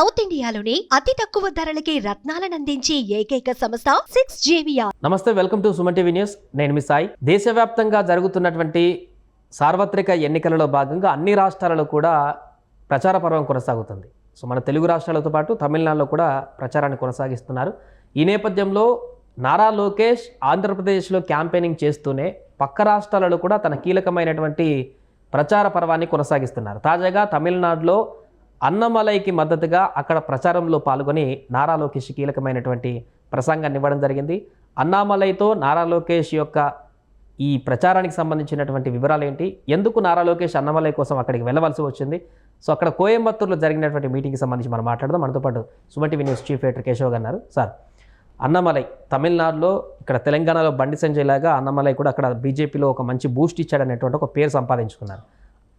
South ఇండియాలోని అతి తక్కువ ధరలకి రత్నాలనందించే ఏకైక సంస్థ సిక్స్ జేవియా నమస్తే welcome to Suman TV news. నేను మీ సాయి. దేశవ్యాప్తంగా జరుగుతున్నటువంటి సార్వత్రిక ఎన్నికలలో భాగంగా అన్ని రాష్ట్రాలలో కూడా ప్రచార పర్వం కొనసాగుతుంది. సో మన తెలుగు రాష్ట్రాలతో పాటు తమిళనాడులో కూడా ప్రచారాన్ని కొనసాగిస్తున్నారు. ఈ నేపథ్యంలో నారా లోకేష్ ఆంధ్రప్రదేశ్లో క్యాంపెయినింగ్ చేస్తూనే పక్క రాష్ట్రాలలో కూడా తన కీలకమైనటువంటి ప్రచార పర్వాన్ని కొనసాగిస్తున్నారు. తాజాగా తమిళనాడులో అన్నమలైకి మద్దతుగా అక్కడ ప్రచారంలో పాల్గొని నారా లోకేష్ కీలకమైనటువంటి ప్రసంగాన్ని ఇవ్వడం జరిగింది. అన్నామలైతో నారా లోకేష్ యొక్క ఈ ప్రచారానికి సంబంధించినటువంటి వివరాలు ఏంటి? ఎందుకు నారా లోకేష్ అన్నమలై కోసం అక్కడికి వెళ్ళవలసి వచ్చింది? సో అక్కడ కోయంబత్తూరులో జరిగినటువంటి మీటింగ్కి సంబంధించి మనం మాట్లాడదాం. మనతో పాటు Suman news chief editor Keshav గారు సార్ అన్నమలై తమిళనాడులో ఇక్కడ తెలంగాణలో బండి సంజయ్ లాగా అన్నమలై కూడా అక్కడ బీజేపీలో ఒక మంచి బూస్ట్ ఇచ్చాడనేటువంటి ఒక పేరు సంపాదించుకున్నారు.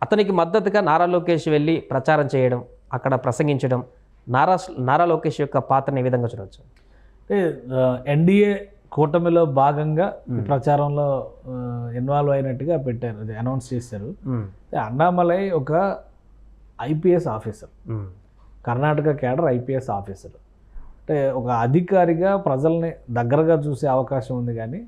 అతనికి మద్దతుగా నారా లోకేష్ వెళ్ళి ప్రచారం చేయడం అక్కడ ప్రసంగించడం నారా నారా లోకేష్ యొక్క పాత్రని ఏ విధంగా చూడవచ్చు? అంటే ఎన్డీఏ కూటమిలో భాగంగా ప్రచారంలో ఇన్వాల్వ్ అయినట్టుగా పెట్టారు అది అనౌన్స్ చేశారు. అన్నామలై ఒక IPS officer. Karnataka cadre IPS officer. అంటే ఒక అధికారిగా ప్రజల్ని దగ్గరగా చూసే అవకాశం ఉంది కానీ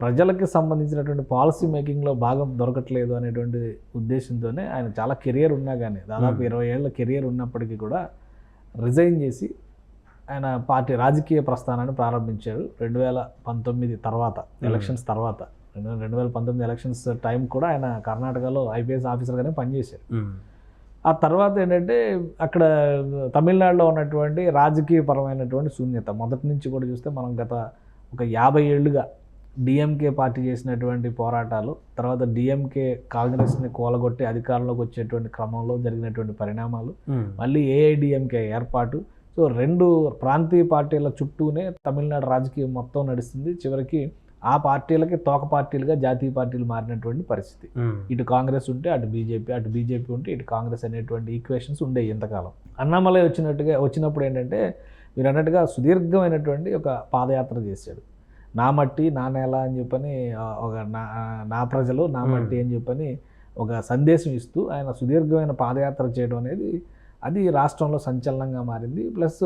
ప్రజలకి సంబంధించినటువంటి పాలసీ మేకింగ్లో భాగం దొరకట్లేదు అనేటువంటి ఉద్దేశంతోనే ఆయన చాలా కెరియర్ ఉన్నా కానీ దాదాపు ఇరవై ఏళ్ళ కెరియర్ ఉన్నప్పటికీ కూడా రిజైన్ చేసి ఆయన పార్టీ రాజకీయ ప్రస్థానాన్ని ప్రారంభించారు రెండు వేల పంతొమ్మిది తర్వాత ఎలక్షన్స్ తర్వాత రెండు రెండు వేల పంతొమ్మిది ఎలక్షన్స్ టైం కూడా ఆయన కర్ణాటకలో ఐపీఎస్ ఆఫీసర్గానే పనిచేశారు ఆ తర్వాత ఏంటంటే అక్కడ తమిళనాడులో ఉన్నటువంటి రాజకీయపరమైనటువంటి శూన్యత మొదటి నుంచి కూడా చూస్తే మనం గత ఒక యాభై ఏళ్ళుగా డిఎంకే పార్టీ చేసినటువంటి పోరాటాలు తర్వాత డిఎంకే కాంగ్రెస్ని కూలగొట్టి అధికారంలోకి వచ్చేటువంటి క్రమంలో జరిగినటువంటి పరిణామాలు మళ్ళీ ఏఐడిఎంకే ఏర్పాటు. సో రెండు ప్రాంతీయ పార్టీల చుట్టూనే తమిళనాడు రాజకీయం మొత్తం నడుస్తుంది. చివరికి ఆ పార్టీలకి తోక పార్టీలుగా జాతీయ పార్టీలు మారినటువంటి పరిస్థితి. ఇటు కాంగ్రెస్ ఉంటే అటు బీజేపీ అటు బీజేపీ ఉంటే ఇటు కాంగ్రెస్ అనేటువంటి ఈక్వేషన్స్ ఉండేవి ఇంతకాలం. అన్నామలై వచ్చినట్టుగా వచ్చినప్పుడు ఏంటంటే మీరు అన్నట్టుగా సుదీర్ఘమైనటువంటి ఒక పాదయాత్ర చేశాడు. నా మట్టి నా నేల అని చెప్పని ఒక నా నా ప్రజలు నా మట్టి అని చెప్పని ఒక సందేశం ఇస్తూ ఆయన సుదీర్ఘమైన పాదయాత్ర చేయడం అనేది అది రాష్ట్రంలో సంచలనంగా మారింది. ప్లస్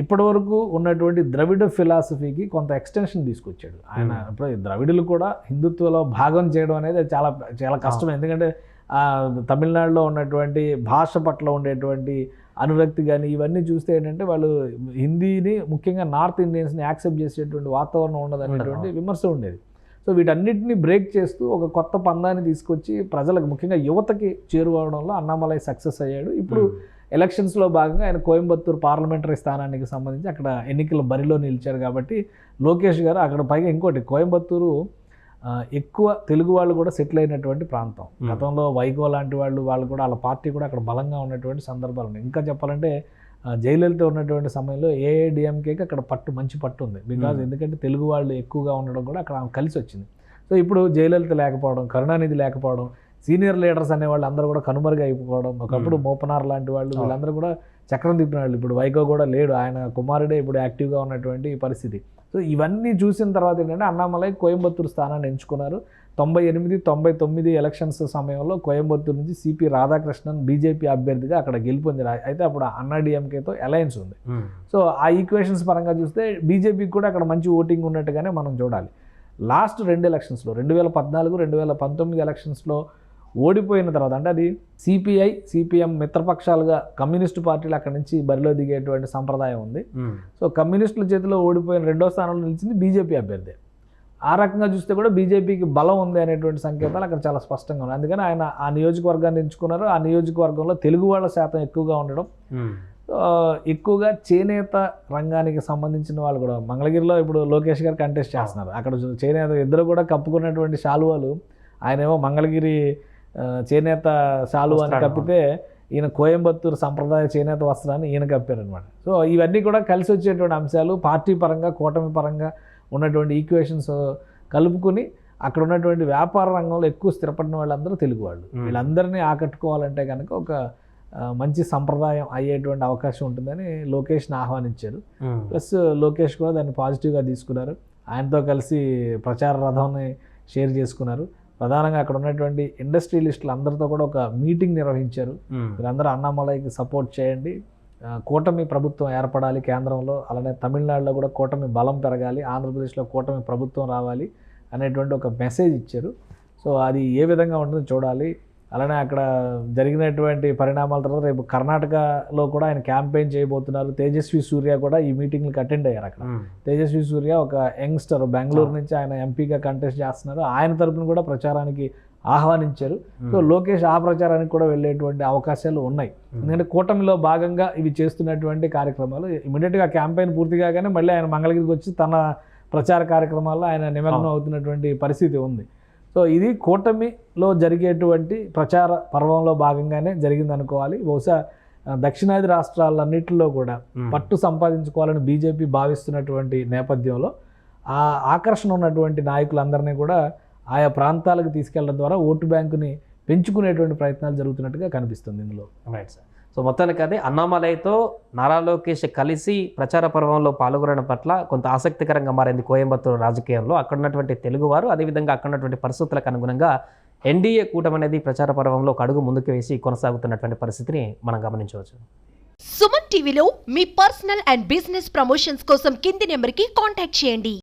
ఇప్పటి వరకు ఉన్నటువంటి ద్రవిడ ఫిలాసఫీకి కొంత ఎక్స్టెన్షన్ తీసుకొచ్చాడు. ఆయన ఇప్పుడు ద్రవిడులు కూడా హిందుత్వలో భాగం చేయడం అనేది చాలా చాలా కష్టం. ఎందుకంటే తమిళనాడులో ఉన్నటువంటి భాష పట్ల ఉండేటువంటి అనురక్తి కానీ ఇవన్నీ చూస్తే ఏంటంటే వాళ్ళు హిందీని ముఖ్యంగా నార్త్ ఇండియన్స్ని యాక్సెప్ట్ చేసేటువంటి వాతావరణం ఉండదు. అనేటువంటి విమర్శ ఉండేది. సో వీటన్నిటిని బ్రేక్ చేస్తూ ఒక కొత్త పందాన్ని తీసుకొచ్చి ప్రజలకు ముఖ్యంగా యువతకి చేరువవడంలో అన్నామలై సక్సెస్ అయ్యాడు. ఇప్పుడు ఎలక్షన్స్లో భాగంగా ఆయన కోయంబత్తూరు పార్లమెంటరీ స్థానానికి సంబంధించి అక్కడ ఎన్నికల బరిలో నిలిచారు కాబట్టి లోకేష్ గారు అక్కడ పైగా ఇంకోటి కోయంబత్తూరు ఎక్కువ తెలుగు వాళ్ళు కూడా సెటిల్ అయినటువంటి ప్రాంతం. గతంలో వైగో లాంటి వాళ్ళు వాళ్ళు కూడా వాళ్ళ పార్టీ కూడా అక్కడ బలంగా ఉన్నటువంటి సందర్భాలు ఉన్నాయి. ఇంకా చెప్పాలంటే జయలలిత ఉన్నటువంటి సమయంలో ఏఐడిఎంకేకి అక్కడ పట్టు మంచి పట్టు ఉంది. బికాజ్ ఎందుకంటే తెలుగు వాళ్ళు ఎక్కువగా ఉండడం కూడా అక్కడ ఆమె కలిసి వచ్చింది. సో ఇప్పుడు జయలలిత లేకపోవడం కరుణానిధి లేకపోవడం సీనియర్ లీడర్స్ అనేవాళ్ళు అందరూ కూడా కనుమరుగు అయిపోవడం ఒకప్పుడు మోపనార్ లాంటి వాళ్ళు వీళ్ళందరూ కూడా చక్రం తిప్పిన వాళ్ళు. ఇప్పుడు వైగో కూడా లేడు. ఆయన కుమారుడే ఇప్పుడు యాక్టివ్గా ఉన్నటువంటి పరిస్థితి. సో ఇవన్నీ చూసిన తర్వాత ఏంటంటే అన్నామలై కోయంబత్తూరు స్థానాన్ని ఎంచుకున్నారు. తొంభై ఎనిమిది తొంభై తొమ్మిది ఎలక్షన్స్ సమయంలో కోయంబత్తూరు నుంచి సిపి రాధాకృష్ణన్ బీజేపీ అభ్యర్థిగా అక్కడ గెలుపొందారు అయితే అప్పుడు అన్నాడీఎంకేతో అలయన్స్ ఉంది. సో ఆ ఈక్వేషన్స్ పరంగా చూస్తే బీజేపీకి కూడా అక్కడ మంచి ఓటింగ్ ఉన్నట్టుగానే మనం చూడాలి. లాస్ట్ రెండు ఎలక్షన్స్లో రెండు వేల పద్నాలుగు రెండు వేల పంతొమ్మిది ఎలక్షన్స్లో ఓడిపోయిన తర్వాత అంటే అది సిపిఐ సిపిఎం మిత్రపక్షాలుగా కమ్యూనిస్టు పార్టీలు అక్కడి నుంచి బరిలో దిగేటువంటి సంప్రదాయం ఉంది. సో కమ్యూనిస్టుల చేతిలో ఓడిపోయిన రెండో స్థానంలో నిలిచింది బీజేపీ అభ్యర్థి. ఆ రకంగా చూస్తే కూడా బీజేపీకి బలం ఉంది అనేటువంటి సంకేతాలు అక్కడ చాలా స్పష్టంగా ఉన్నాయి. అందుకని ఆయన ఆ నియోజకవర్గాన్ని ఎంచుకున్నారు. ఆ నియోజకవర్గంలో తెలుగు వాళ్ళ శాతం ఎక్కువగా ఉండడం ఎక్కువగా చేనేత రంగానికి సంబంధించిన వాళ్ళు కూడా మంగళగిరిలో ఇప్పుడు లోకేష్ గారు కంటెస్ట్ చేస్తున్నారు. అక్కడ చేనేత ఇద్దరు కూడా కప్పుకున్నటువంటి శాలువాలు. ఆయనేమో మంగళగిరి చేనేత శాలువా అని. కప్పితే ఈయన కోయంబత్తూరు సంప్రదాయ చేనేత వస్త్రాన్ని ఈయన కప్పారనమాట సో ఇవన్నీ కూడా కలిసి వచ్చేటువంటి అంశాలు పార్టీ పరంగా కూటమి పరంగా ఉన్నటువంటి ఈక్వేషన్స్ కలుపుకుని అక్కడ ఉన్నటువంటి వ్యాపార రంగంలో ఎక్కువ స్థిరపడిన వాళ్ళందరూ తెలుగు వాళ్ళు. వీళ్ళందరినీ ఆకట్టుకోవాలంటే కనుక ఒక మంచి సంప్రదాయం అయ్యేటువంటి అవకాశం ఉంటుందని లోకేష్ని ఆహ్వానించారు. ప్లస్ లోకేష్ కూడా దాన్ని పాజిటివ్గా తీసుకున్నారు. ఆయనతో కలిసి ప్రచార రథాన్ని షేర్ చేసుకున్నారు. ప్రధానంగా అక్కడ ఉన్నటువంటి ఇండస్ట్రియలిస్టులు అందరితో కూడా ఒక మీటింగ్ నిర్వహించారు. మీరందరూ అన్నామలైకి సపోర్ట్ చేయండి. కూటమి ప్రభుత్వం ఏర్పడాలి కేంద్రంలో అలానే తమిళనాడులో కూడా కూటమి బలం పెరగాలి ఆంధ్రప్రదేశ్లో కూటమి ప్రభుత్వం రావాలి అనేటువంటి ఒక మెసేజ్ ఇచ్చారు. సో అది ఏ విధంగా ఉంటుందో చూడాలి. అలానే అక్కడ జరిగినటువంటి పరిణామాల తర్వాత రేపు కర్ణాటకలో కూడా ఆయన క్యాంపెయిన్ చేయబోతున్నారు. తేజస్వి సూర్య కూడా ఈ మీటింగ్కి అటెండ్ అయ్యారు అక్కడ. తేజస్వి సూర్య ఒక యంగ్స్టర్ బెంగళూరు నుంచి ఆయన ఎంపీగా కంటెస్ట్ చేస్తున్నారు. ఆయన తరపున కూడా ప్రచారానికి ఆహ్వానించారు. సో లోకేష్ ఆ ప్రచారానికి కూడా వెళ్ళేటువంటి అవకాశాలు ఉన్నాయి. ఎందుకంటే కూటమిలో భాగంగా ఇవి చేస్తున్నటువంటి కార్యక్రమాలు ఇమీడియట్గా క్యాంపెయిన్ పూర్తి కాగానే మళ్ళీ ఆయన మంగళగిరికి వచ్చి తన ప్రచార కార్యక్రమాల్లో ఆయన నిమగ్నం అవుతున్నటువంటి పరిస్థితి ఉంది. సో ఇది కూటమిలో జరిగేటువంటి ప్రచార పర్వంలో భాగంగానే జరిగింది అనుకోవాలి బహుశా దక్షిణాది రాష్ట్రాలన్నింటిలో కూడా. పట్టు సంపాదించుకోవాలని బీజేపీ భావిస్తున్నటువంటి నేపథ్యంలో ఆ ఆకర్షణ ఉన్నటువంటి నాయకులందరినీ కూడా ఆయా ప్రాంతాలకు తీసుకెళ్ళడం ద్వారా ఓటు బ్యాంకుని పెంచుకునేటువంటి ప్రయత్నాలు జరుగుతున్నట్టుగా కనిపిస్తుంది ఇందులో. రైట్ సార్ సో మొత్తానికి అదే అన్నామలైతో నారా లోకేష్ కలిసి ప్రచార పర్వంలో పాల్గొనడం పట్ల కొంత ఆసక్తికరంగా మారింది కోయంబత్తూరు రాజకీయంలో. అక్కడ ఉన్నటువంటి తెలుగువారు అదేవిధంగా అక్కడ ఉన్నటువంటి పరిస్థితులకు అనుగుణంగా ఎన్డీఏ కూటమి అనేది ప్రచార పర్వంలో ఒక అడుగు ముందుకు వేసి కొనసాగుతున్నటువంటి పరిస్థితిని మనం గమనించవచ్చు. సుమన్ టీవీలో మీ పర్సనల్ అండ్ బిజినెస్ ప్రమోషన్స్ కోసం కింది నెంబర్కి కాంటాక్ట్ చేయండి.